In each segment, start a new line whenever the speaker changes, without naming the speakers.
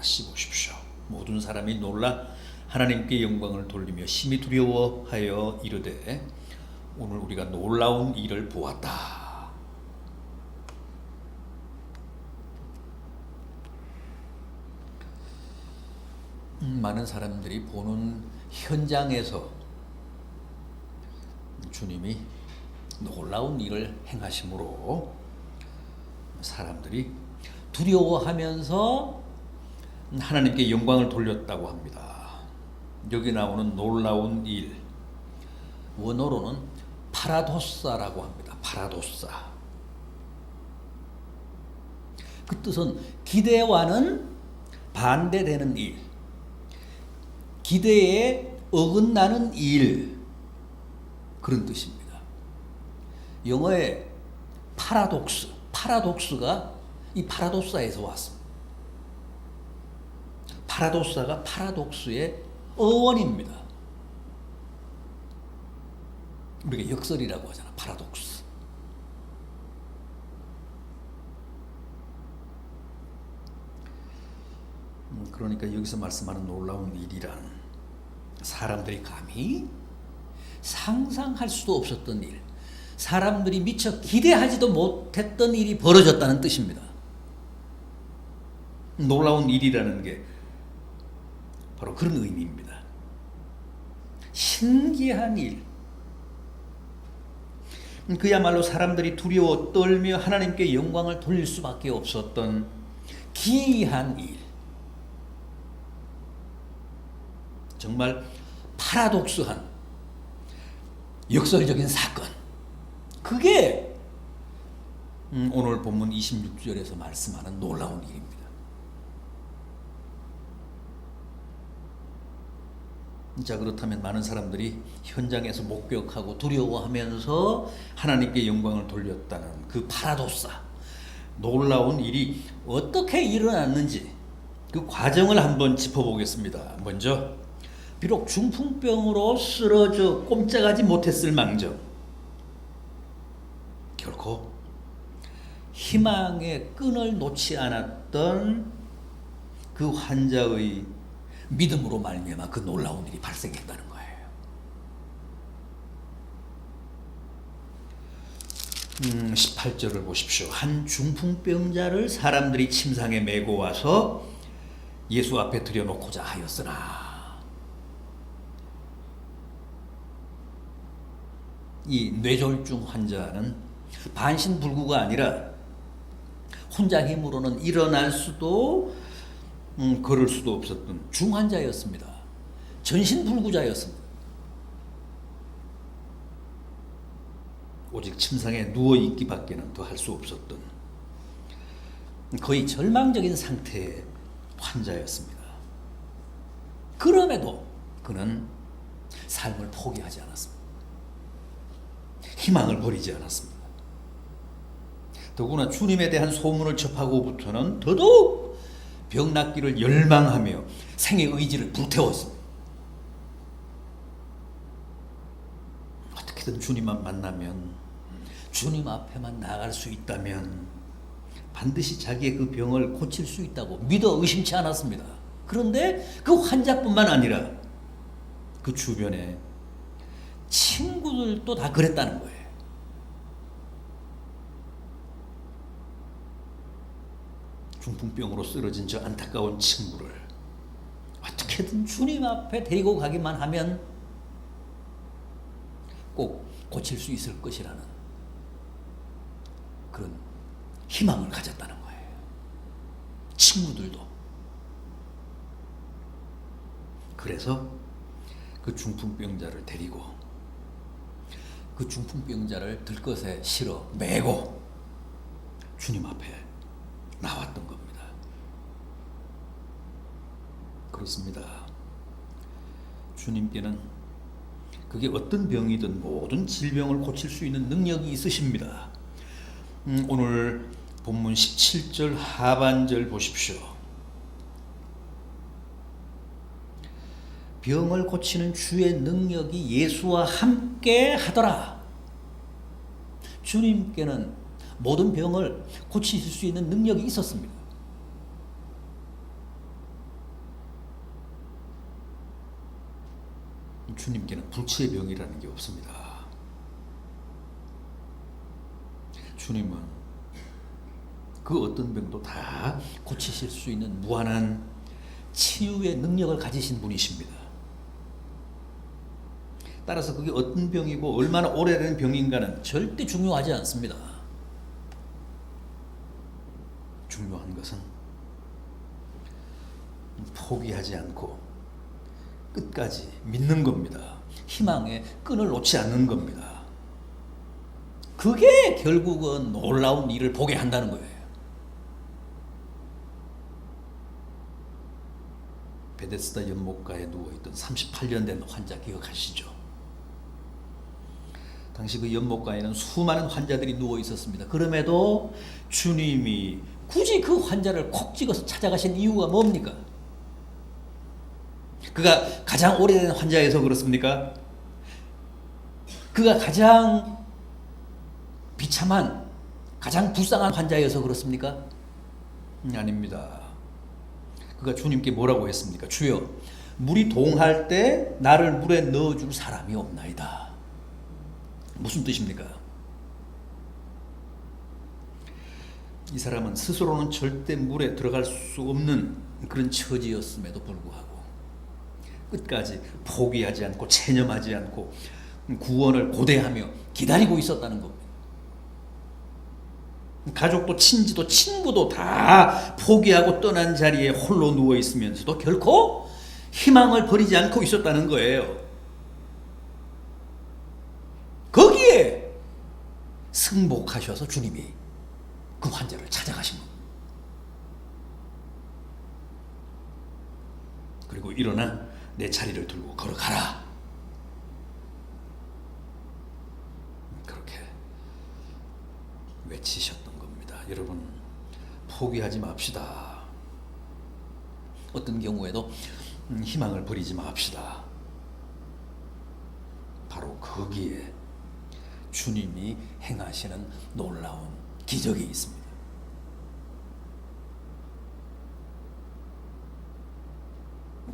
다시 보십시오. 모든 사람이 놀라 하나님께 영광을 돌리며 심히 두려워하여 이르되 오늘 우리가 놀라운 일을 보았다. 음, 많은 사람들이 보는 현장에서 주님이 놀라운 일을 행하심으로 사람들이 두려워하면서 하나님께 영광을 돌렸다고 합니다. 여기 나오는 놀라운 일 원어로는 파라도사라고 합니다. 파라도사. 그 뜻은 기대와는 반대되는 일, 기대에 어긋나는 일 그런 뜻입니다. 영어의 파라독스, 파라독스가 이 파라도사에서 왔습니다. 파라도사가 파라독스의 어원입니다. 우리가 역설이라고 하잖아. 파라독스. 음, 그러니까 여기서 말씀하는 놀라운 일이란 사람들이 감히 상상할 수도 없었던 일, 사람들이 미처 기대하지도 못했던 일이 벌어졌다는 뜻입니다. 놀라운 일이라는 게 바로 그런 의미입니다. 신기한 일. 그야말로 사람들이 두려워 떨며 하나님께 영광을 돌릴 수밖에 없었던 기이한 일. 정말 파라독스한 역설적인 사건. 그게 음, 오늘 본문 26절에서 말씀하는 놀라운 일입니다. 자 그렇다면 많은 사람들이 현장에서 목격하고 두려워하면서 하나님께 영광을 돌렸다는 그 파라도사 놀라운 일이 어떻게 일어났는지 그 과정을 한번 짚어보겠습니다. 먼저 비록 중풍병으로 쓰러져 꼼짝하지 못했을 망정 결코 희망의 끈을 놓지 않았던 그 환자의 믿음으로 말미암아 그 놀라운 일이 발생했다는 거예요. 음, 18절을 보십시오. 한 중풍병자를 사람들이 침상에 메고 와서 예수 앞에 들여놓고자 하였으나 이 뇌졸중 환자는 반신불구가 아니라 혼자 힘으로는 일어날 수도 음, 걸을 수도 없었던 중환자였습니다. 전신불구자였습니다. 오직 침상에 누워 있기밖에는 더 할 수 없었던 거의 절망적인 상태의 환자였습니다. 그럼에도 그는 삶을 포기하지 않았습니다. 희망을 버리지 않았습니다. 더구나 주님에 대한 소문을 접하고부터는 더더욱 병 낫기를 열망하며 생의 의지를 불태웠습니다. 어떻게든 주님만 만나면 주님 앞에만 나갈 수 있다면 반드시 자기의 그 병을 고칠 수 있다고 믿어 의심치 않았습니다. 그런데 그 환자뿐만 아니라 그 주변에 친구들도 다 그랬다는 거예요. 중풍병으로 쓰러진 저 안타까운 친구를 어떻게든 주님 앞에 데리고 가기만 하면 꼭 고칠 수 있을 것이라는 그런 희망을 가졌다는 거예요. 친구들도. 그래서 그 중풍병자를 데리고 그 중풍병자를 들것에 실어 메고 주님 앞에 나왔던 겁니다. 그렇습니다. 주님께는 그게 어떤 병이든 모든 질병을 고칠 수 있는 능력이 있으십니다. 음, 오늘 본문 17절 하반절 보십시오. 병을 고치는 주의 능력이 예수와 함께 하더라. 주님께는 모든 병을 고치실 수 있는 능력이 있었습니다. 주님께는 불치의 병이라는 게 없습니다. 주님은 그 어떤 병도 다 고치실 수 있는 무한한 치유의 능력을 가지신 분이십니다. 따라서 그게 어떤 병이고 얼마나 오래된 병인가는 절대 중요하지 않습니다. 중요한 것은 포기하지 않고 끝까지 믿는 겁니다. 희망의 끈을 놓지 않는 겁니다. 그게 결국은 놀라운 일을 보게 한다는 거예요. 베데스다 연못가에 누워있던 38년 된 환자 기억하시죠? 당시 그 연못가에는 수많은 환자들이 누워 있었습니다. 그럼에도 주님이 굳이 그 환자를 콕 찍어서 찾아가신 이유가 뭡니까? 그가 가장 오래된 환자여서 그렇습니까? 그가 가장 비참한, 가장 불쌍한 환자여서 그렇습니까? 음, 아닙니다. 그가 주님께 뭐라고 했습니까? 주여, 물이 동할 때 나를 물에 넣어줄 사람이 없나이다. 무슨 뜻입니까? 이 사람은 스스로는 절대 물에 들어갈 수 없는 그런 처지였음에도 불구하고 끝까지 포기하지 않고 체념하지 않고 구원을 고대하며 기다리고 있었다는 겁니다. 가족도 친지도 친구도 다 포기하고 떠난 자리에 홀로 누워 있으면서도 결코 희망을 버리지 않고 있었다는 거예요. 거기에 승복하셔서 주님이 그 환자를 찾아가신 겁니다. 그리고 일어나 내 자리를 들고 걸어가라. 그렇게 외치셨던 겁니다. 여러분, 포기하지 맙시다. 어떤 경우에도 음, 희망을 버리지 맙시다. 바로 거기에 주님이 행하시는 놀라운 기적이 있습니다.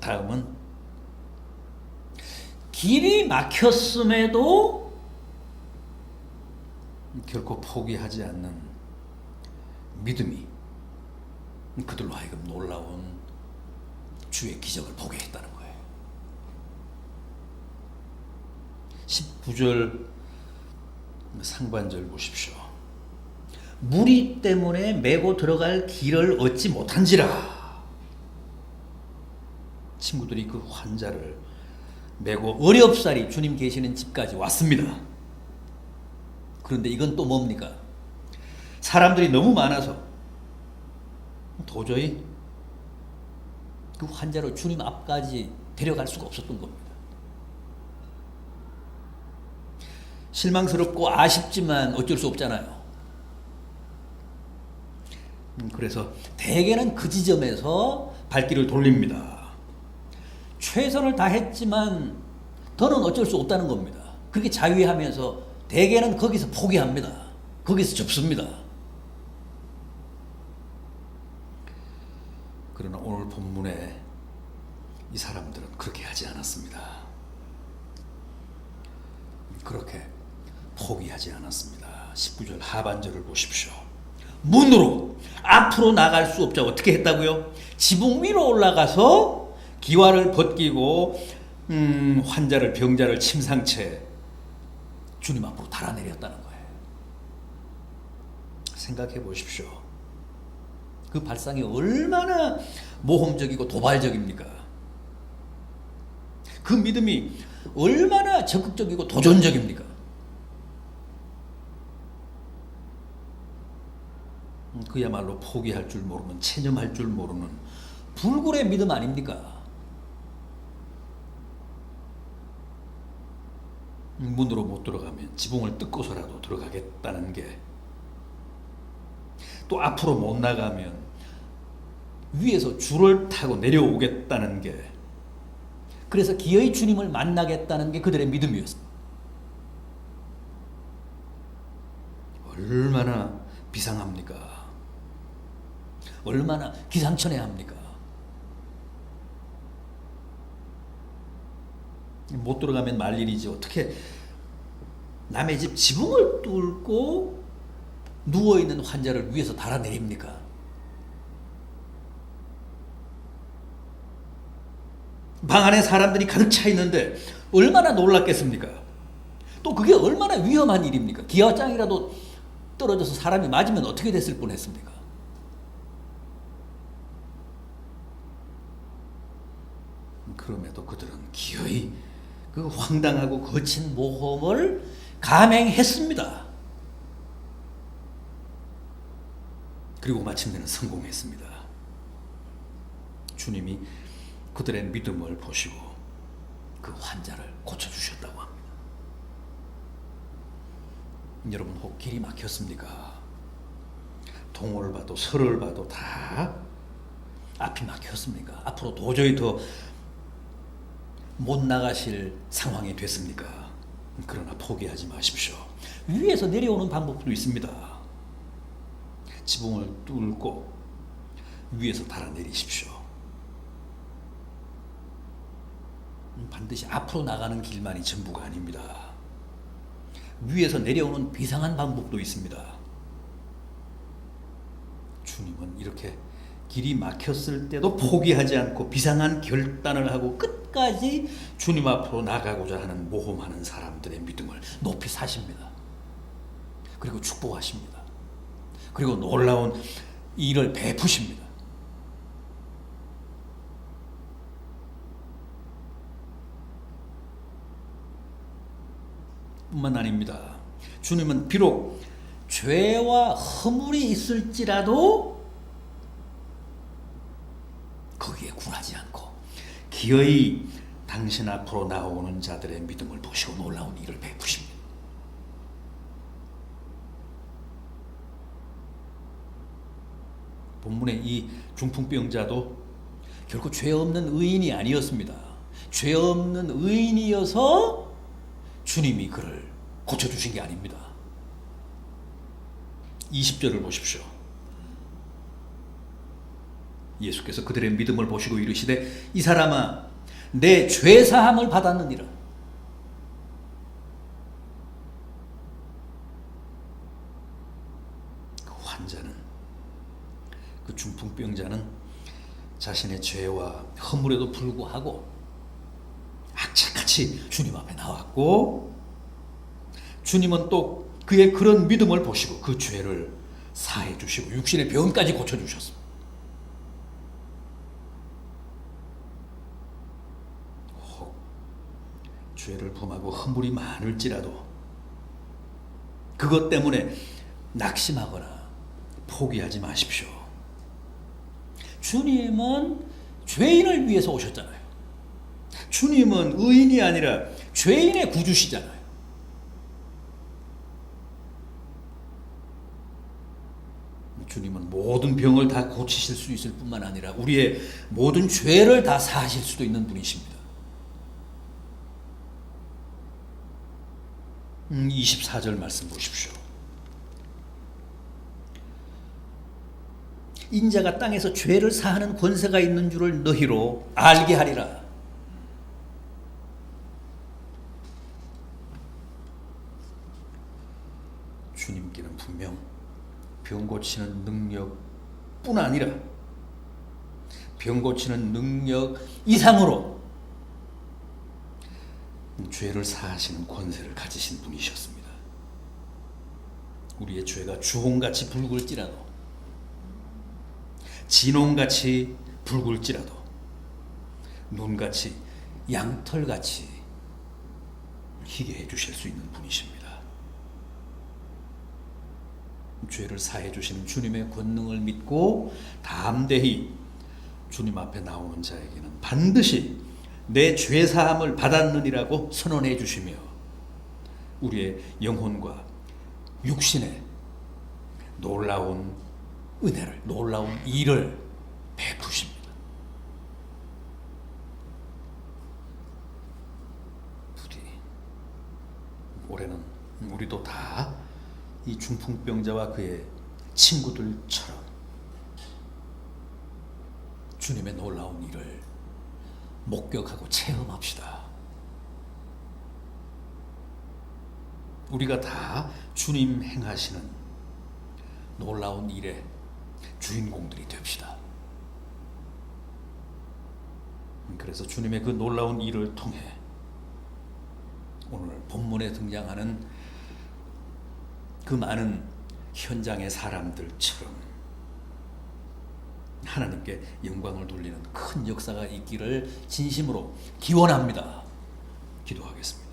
다음은 길이 막혔음에도 결코 포기하지 않는 믿음이 그들로 하여금 놀라운 주의 기적을 보게 했다는 거예요. 19절 상반절 보십시오. 무리 때문에 메고 들어갈 길을 얻지 못한지라. 친구들이 그 환자를 메고 어렵사리 주님 계시는 집까지 왔습니다. 그런데 이건 또 뭡니까? 사람들이 너무 많아서 도저히 그 환자를 주님 앞까지 데려갈 수가 없었던 겁니다. 실망스럽고 아쉽지만 어쩔 수 없잖아요. 음, 그래서 대개는 그 지점에서 발길을 돌립니다. 최선을 다했지만 더는 어쩔 수 없다는 겁니다. 그렇게 자위하면서 대개는 거기서 포기합니다. 거기서 접습니다. 그러나 오늘 본문에 이 사람들은 그렇게 하지 않았습니다. 그렇게 포기하지 않았습니다. 19절 하반절을 보십시오. 문으로 앞으로 나갈 수 없자 어떻게 했다고요? 지붕 위로 올라가서 기와를 벗기고 음, 환자를 병자를 침상채 주님 앞으로 달아내렸다는 거예요. 생각해 보십시오. 그 발상이 얼마나 모험적이고 도발적입니까? 그 믿음이 얼마나 적극적이고 도전적입니까? 음, 그야말로 포기할 줄 모르는 체념할 줄 모르는 불굴의 믿음 아닙니까? 문으로 못 들어가면 지붕을 뜯고서라도 들어가겠다는 게 또 앞으로 못 나가면 위에서 줄을 타고 내려오겠다는 게 그래서 기어이 주님을 만나겠다는 게 그들의 믿음이었습니다. 얼마나 비상합니까? 얼마나 기상천외합니까? 못 들어가면 말 일이지 어떻게 남의 집 지붕을 뚫고 누워 있는 환자를 위에서 달아내립니까? 방 안에 사람들이 가득 차 있는데 얼마나 놀랐겠습니까? 또 그게 얼마나 위험한 일입니까? 기와장이라도 떨어져서 사람이 맞으면 어떻게 됐을 뻔했습니까? 그럼에도 그들은 기어이 그 황당하고 거친 모험을 감행했습니다. 그리고 마침내는 성공했습니다. 주님이 그들의 믿음을 보시고 그 환자를 고쳐주셨다고 합니다. 여러분 혹 길이 막혔습니까? 동호를 봐도 설을 봐도 다 앞이 막혔습니까? 앞으로 도저히 더 못 나가실 상황이 됐습니까? 그러나 포기하지 마십시오. 위에서 내려오는 방법도 있습니다. 지붕을 뚫고 위에서 달아내리십시오. 반드시 앞으로 나가는 길만이 전부가 아닙니다. 위에서 내려오는 비상한 방법도 있습니다. 주님은 이렇게 길이 막혔을 때도 포기하지 않고 비상한 결단을 하고 끝까지 주님 앞으로 나가고자 하는 모험하는 사람들의 믿음을 높이 사십니다. 그리고 축복하십니다. 그리고 놀라운 일을 베푸십니다. 뿐만 아닙니다. 주님은 비록 죄와 허물이 있을지라도 거기에 굴하지 않고 기어이 당신 앞으로 나오는 자들의 믿음을 보시고 놀라운 일을 베푸십니다. 본문의 이 중풍병자도 결코 죄 없는 의인이 아니었습니다. 죄 없는 의인이어서 주님이 그를 고쳐주신 게 아닙니다. 20절을 보십시오. 예수께서 그들의 믿음을 보시고 이르시되 이 사람아 내 죄 사함을 받았느니라. 그 환자는 그 중풍병자는 자신의 죄와 허물에도 불구하고 악착같이 주님 앞에 나왔고 주님은 또 그의 그런 믿음을 보시고 그 죄를 사해 주시고 육신의 병까지 고쳐 주셨습니다. 혹 죄를 범하고 허물이 많을지라도 그것 때문에 낙심하거나 포기하지 마십시오. 주님은 죄인을 위해서 오셨잖아요. 주님은 의인이 아니라 죄인의 구주시잖아요. 주님은 모든 병을 다 고치실 수 있을 뿐만 아니라 우리의 모든 죄를 다 사하실 수도 있는 분이십니다. 음, 24절 말씀 보십시오. 인자가 땅에서 죄를 사하는 권세가 있는 줄을 너희로 알게 하리라. 주님께는 분명 병 고치는 능력뿐 아니라 병 고치는 능력 이상으로 죄를 사하시는 권세를 가지신 분이셨습니다. 우리의 죄가 주홍같이 붉을지라도 진홍같이 붉을지라도 눈같이 양털같이 희게 해주실 수 있는 분이십니다. 죄를 사해 주시는 주님의 권능을 믿고 담대히 주님 앞에 나오는 자에게는 반드시 내 죄 사함을 받았느니라고 선언해 주시며 우리의 영혼과 육신에 놀라운 은혜를 놀라운 일을 베푸십니다. 부디 올해는 우리도 다 이 중풍병자와 그의 친구들처럼 주님의 놀라운 일을 목격하고 체험합시다. 우리가 다 주님 행하시는 놀라운 일의 주인공들이 됩시다. 음, 그래서 주님의 그 놀라운 일을 통해 오늘 본문에 등장하는 그 많은 현장의 사람들처럼 하나님께 영광을 돌리는 큰 역사가 있기를 진심으로 기원합니다. 기도하겠습니다.